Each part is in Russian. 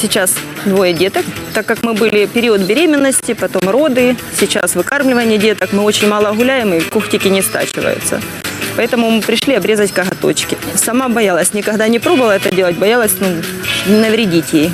сейчас двое деток, так как мы были период беременности, потом роды, сейчас выкармливание деток, мы очень мало гуляем и кухтики не стачиваются. Поэтому мы пришли обрезать коготочки. Сама боялась, никогда не пробовала это делать, боялась ну, навредить ей.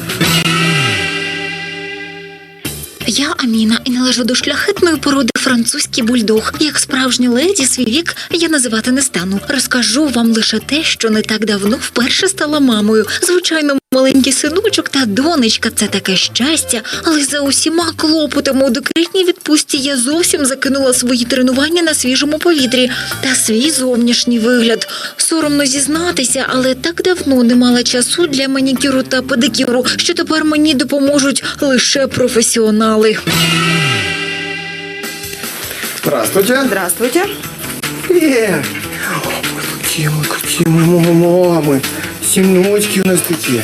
Я Аміна і належу до шляхетної породи французький бульдог. Як справжня леді свій вік я називати не стану. Розкажу вам лише те, що не так давно вперше стала мамою. Звичайно, маленький синочок та донечка це таке щастя, але за усіма клопотами у декретній відпустці я зовсім закинула свої тренування на свіжому повітрі та свій зовнішній вигляд. Соромно зізнатися, але так давно не мала часу для манікюру та педикюру, що тепер мені допоможуть лише професіонали. Здравствуйте. Здравствуйте. Привет. Какие мы, какие мы мамы. Синочки у нас такие.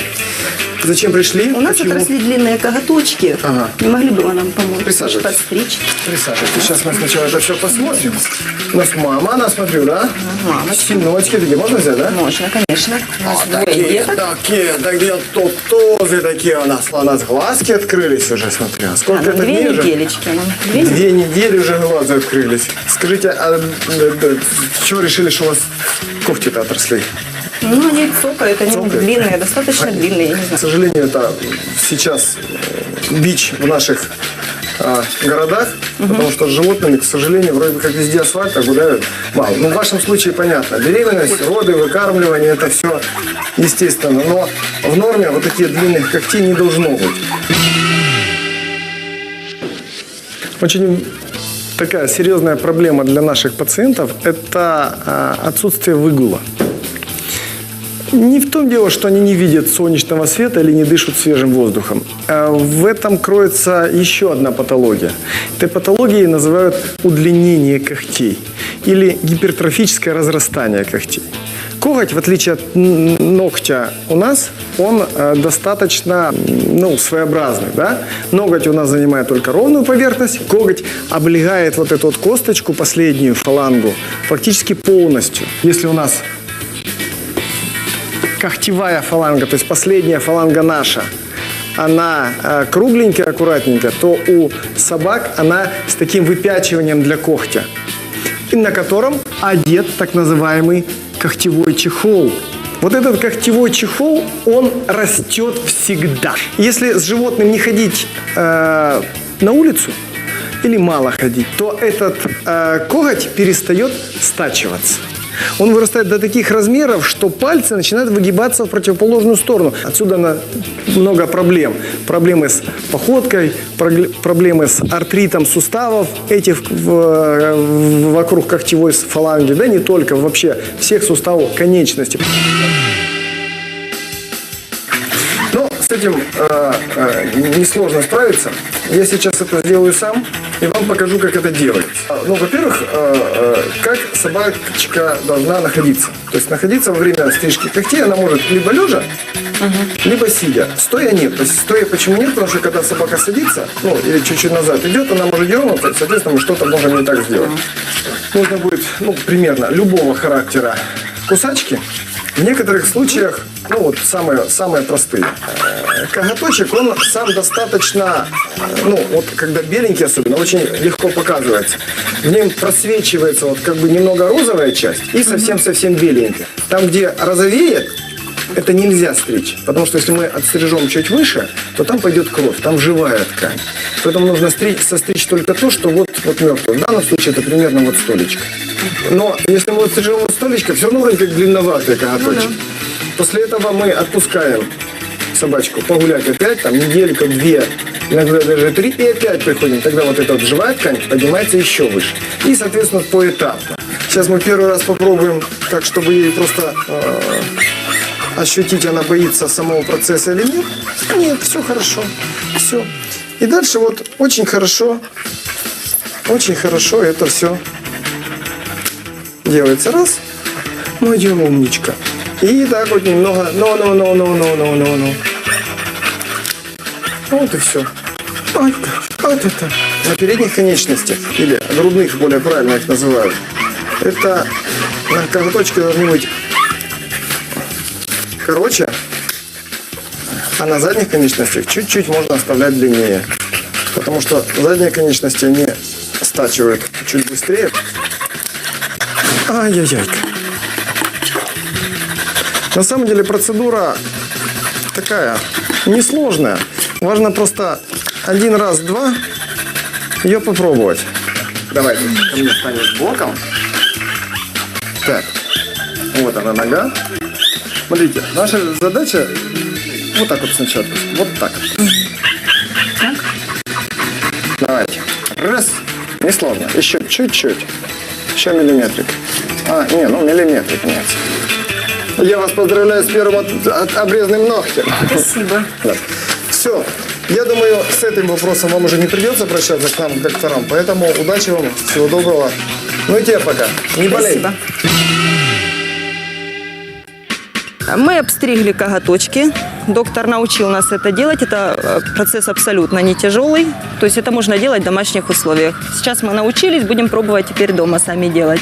Зачем пришли? У нас Почему? отросли длинные коготочки. Ага. Не могли бы вы нам помочь? Присаживайтесь. Подстричь. Присаживайтесь. Сейчас мы сначала это все посмотрим. У нас мама, она, смотрю, да? Мама. Синочки такие. Можно взять, да? Можно, конечно. У нас двое Такие, деток. такие, такие тотозы такие у нас. У нас глазки открылись уже, смотрю. А А, сколько ну, это две недельечки. нам. Две недели. Две недели уже глаза открылись. Скажите, а э, э, чего решили, что у вас когти-то отросли? Ну, они цокают, они Цокают. длинные, достаточно длинные, я не К сожалению, это сейчас э, бич в наших а, городах, потому что с животными, к сожалению, вроде бы как везде асфальт, а гуляют мало. Ну, в вашем случае понятно. Беременность, роды, выкармливание, это все естественно. Но в норме вот такие длинных когтей не должно быть. Очень такая серьезная проблема для наших пациентов – это а, отсутствие выгула. Не в том дело, что они не видят солнечного света или не дышат свежим воздухом. А В этом кроется еще одна патология. Этой патологией называют удлинение когтей или гипертрофическое разрастание когтей. Коготь, в отличие от ногтя у нас, он э, достаточно ну, своеобразный. Да? Ноготь у нас занимает только ровную поверхность. Коготь облегает вот эту вот косточку, последнюю фалангу, фактически полностью. Если у нас когтевая фаланга, то есть последняя фаланга наша, она э, кругленькая, аккуратненькая, то у собак она с таким выпячиванием для когтя, и на котором одет так называемый когтевой чехол. Вот этот когтевой чехол, он растет всегда. Если с животным не ходить э, на улицу или мало ходить, то этот э, коготь перестает стачиваться. Он вырастает до таких размеров, что пальцы начинают выгибаться в противоположную сторону. Отсюда на- много проблем. Проблемы с походкой, проблемы с артритом суставов, эти в- в- вокруг когтевой фаланги, да не только, вообще всех суставов конечностей. С этим э, э, несложно справиться. Я сейчас это сделаю сам и вам покажу, как это делать. А, Ну, во-первых, э, э, как собачка должна находиться. То есть находиться во время стрижки когтей она может либо лежа, либо сидя. Стоя нет. То есть стоя почему нет? Потому что когда собака садится, ну, или чуть-чуть назад идет, она может дернуться, соответственно, мы что-то можем не так сделать. Нужно будет, ну, примерно любого характера кусачки. В некоторых случаях, ну вот самые, самые простые. Э, Коготочек, он сам достаточно, э, ну вот когда беленький особенно, очень легко показывается. В нем просвечивается вот как бы немного розовая часть и совсем-совсем беленькая. Там, где розовеет, это нельзя стричь, потому что если мы отстрижем чуть выше, то там пойдет кровь, там живая ткань. Поэтому нужно стричь, состричь только то, что вот, вот мертвое. В данном случае это примерно вот столечко. Но если мы отстрижем вот столечко, все равно вроде как длинноватый коготочек. После этого мы отпускаем собачку погулять опять, там неделька, две, иногда даже три, и опять приходим. Тогда вот эта вот живая ткань поднимается еще выше. И, соответственно, поэтапно. Сейчас мы первый раз попробуем так, чтобы ей просто э, ощутить, она боится самого процесса или нет. Нет, все хорошо. Все. И дальше вот очень хорошо, очень хорошо это все делается. Раз. Моя умничка. И так вот немного. Но, но, но, но, но, но, но, но. Вот и все. Вот, вот это. На передних конечностях, или грудных, более правильно их называют, это на коготочке должны быть короче, А на задних конечностях чуть-чуть можно оставлять длиннее. Потому что задние конечности, они стачивают чуть быстрее. Ай-яй-яй. На самом деле процедура такая, несложная. Важно просто один раз, два ее попробовать. Давайте, ко мне станешь боком. Так, вот она нога. Смотрите, наша задача вот так вот сначала. Вот так. Давайте. Раз. Несложно. Еще чуть-чуть. Еще миллиметрик. А, не, ну миллиметрик нет. Я вас поздравляю с первым от- от- обрезанным ногтем. Спасибо. Да. Все. Я думаю, с этим вопросом вам уже не придется обращаться к нам, к докторам. Поэтому удачи вам, всего доброго. Ну и тебе пока. Не болей. Мы обстригли коготочки. Доктор научил нас это делать. Это э, процесс абсолютно не тяжелый. То есть это можно делать в домашних условиях. Сейчас мы научились, будем пробовать теперь дома сами делать.